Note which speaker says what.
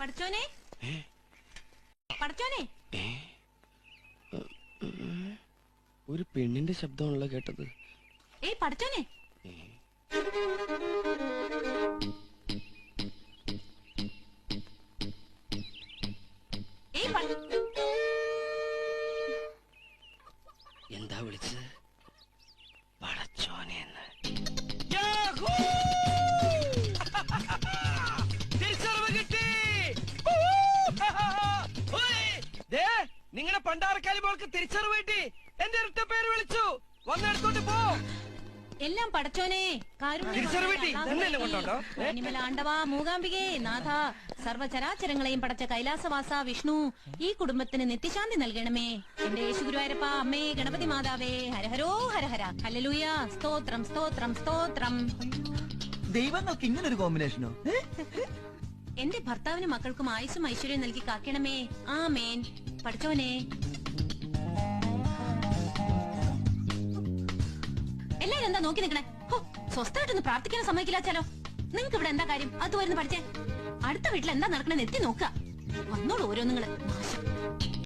Speaker 1: പഠിച്ചോനെ? പഠിച്ചോനെ?
Speaker 2: ഒരു പെണ്ണിന്റെ ശബ്ദമാണല്ലോ കേട്ടത്.
Speaker 1: ഏയ് പഠിച്ചോനെ?
Speaker 2: എന്താ വിളിച്ചത്? പടച്ചോനെ
Speaker 3: പണ്ടാറക്കാലി മോൾക്ക് തിരിച്ചറിവ് കിട്ടി. എന്റെ ഇരട്ട പേര് വിളിച്ചു. വന്നെടുത്തോണ്ട് പോ.
Speaker 1: എല്ലാം
Speaker 3: പടച്ചോനെ?
Speaker 1: ആണ്ടവ മൂകാംബികേ നാഥ സർവചരാചരങ്ങളെയും പടച്ച കൈലാസവാസ വിഷ്ണു ഈ കുടുംബത്തിന് നിത്യശാന്തി നൽകണമേ. എന്റെ യേശുഗുരുവായൂരപ്പ അമ്മേ ഗണപതി മാതാവേ ഹരഹരോ ഹരഹര. ഹല്ലേലൂയ. സ്തോത്രം സ്തോത്രം സ്തോത്രം.
Speaker 4: ദൈവങ്ങൾക്ക് ഇങ്ങനെ ഒരു കോമ്പിനേഷനോ?
Speaker 1: എന്റെ ഭർത്താവിനും മക്കൾക്കും ആയുസും ഐശ്വര്യം നൽകി കാക്കണമേ. ആ മേൻ പഠിച്ചോനെ എല്ലാരും എന്താ നോക്കി നിക്കണേ ഹോ സ്വസ്ഥമായിട്ടൊന്ന് പ്രാർത്ഥിക്കാൻ സമ്മതിക്കില്ലാച്ചാലോ നിങ്ങക്ക് ഇവിടെ എന്താ കാര്യം? അത് വരുന്ന പഠിച്ചേ. അടുത്ത വീട്ടിൽ എന്താ നടക്കണെന്ന് എത്തി നോക്കുക. വന്നോളൂ ഓരോന്നുങ്ങൾ. നാശം